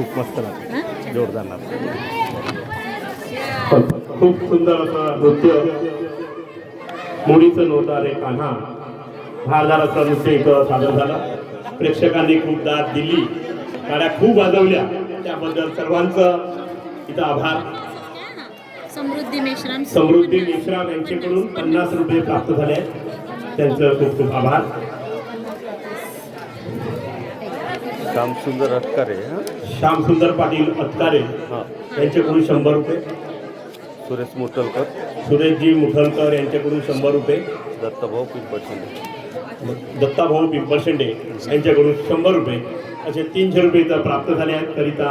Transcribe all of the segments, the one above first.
खूप मस्त लागतं. जोरदार लागतं. खूप सुंदर असं नृत्य. मुलीचं नोतारे कान्हा. धारदार असं नृत्य इथं सादर झालं. प्रेक्षकांनी खूप दाद दिली गाड्या खूप वाजवल्या. त्याबद्दल सर्वांचं इथं आभार. समृद्धी मेश्राम समृद्धी मिश्राम यांच्याकडून पन्नास रुपये प्राप्त झाले. आहेत. त्यांचं खूप खूप आभार. काम सुंदर अटकारे हां. श्यामसुंदर पाटील अत्कारे हां. यांच्याकडून शंभर रुपये. सुरेश मुटलकर. सुरेशजी मुखलकर यांच्याकडून शंभर रुपये. दत्ताभाऊ पिंपळशेंडे दत्ताभाऊ पिंपळशेंडे यांच्याकडून शंभर रुपये. असे तीनशे रुपये इथं प्राप्त झाले आहेत. करिता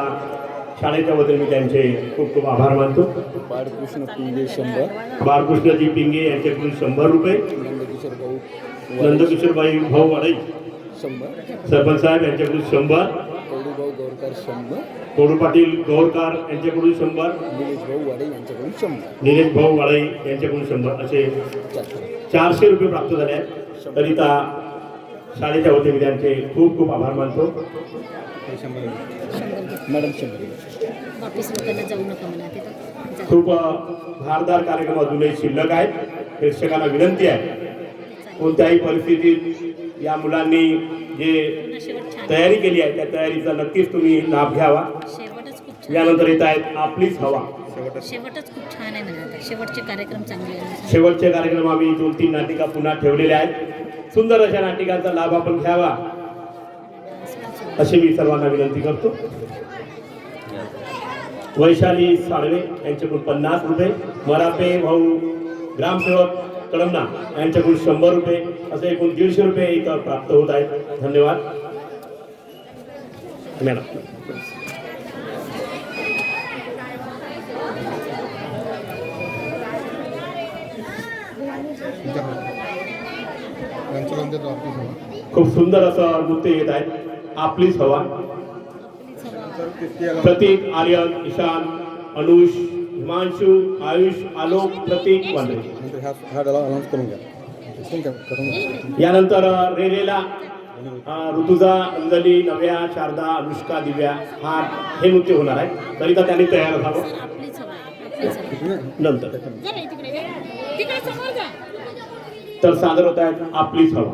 शाळेच्या वतीने मी त्यांचे खूप खूप आभार मानतो. बाळकृष्ण पिंगे शंभर. बाळकृष्णजी पिंगे यांच्याकडून शंभर रुपये. नंदकिशोर भाऊ नंदकिशोरबाई भाऊ वाडई. शंभर. सरपंच साहेब यांच्याकडून शंभर. कवडूभाऊ गौरकर शंभर. कोडू पाटील गौरकार यांच्याकडून शंभर. निलेश भाऊ वाडे यांच्याकडून शंभर. निलेश भाऊ वाडई यांच्याकडून शंभर. असे चारशे रुपये प्राप्त झाले आहेत. करिता शाळेच्या वतीने मी त्यांचे खूप खूप आभार मानतो. मॅडम शंभर. जाऊ नका. खूप अ, धारदार कार्यक्रम अजूनही शिल्लक आहेत. प्रेक्षकांना विनंती आहे. कोणत्याही परिस्थितीत या मुलांनी जे छान तयारी केली आहे. त्या तयारीचा नक्कीच तुम्ही लाभ घ्यावा. शेवटच खूप छान. यानंतर येत आहेत आपलीच हवा. शेवटच. खूप छान आहे म्हणा आता. शेवटचे कार्यक्रम चांगले शेवटचे कार्यक्रम आम्ही दोन तीन नाटिका पुन्हा ठेवलेल्या आहेत. सुंदर अशा नाटिकांचा लाभ आपण घ्यावा. अशी मी सर्वांना विनंती करतो. वैशाली साळवे यांच्याकडून पन्नास रुपये. मरापे भाऊ ग्रामसेवक कळमना यांच्याकडून शंभर रुपये असे एकूण दीडशे रुपये इथं प्राप्त होत आहेत. धन्यवाद. मॅडम. खूप सुंदर असं नृत्य येत आहे. आपलीच हवा. प्रतीक आर्यन ईशान अनुष हिमांशु आयुष आलोक प्रतीक वांद्रे हा. यानंतर रेरेला अ, ऋतुजा अंजली नव्या शारदा अनुष्का दिव्या हा हे नृत्य होणार आहे करिता त्यांनी तयार व्हावं. आहे. नंतर तर सादर होत आहेत आपलीच हवा.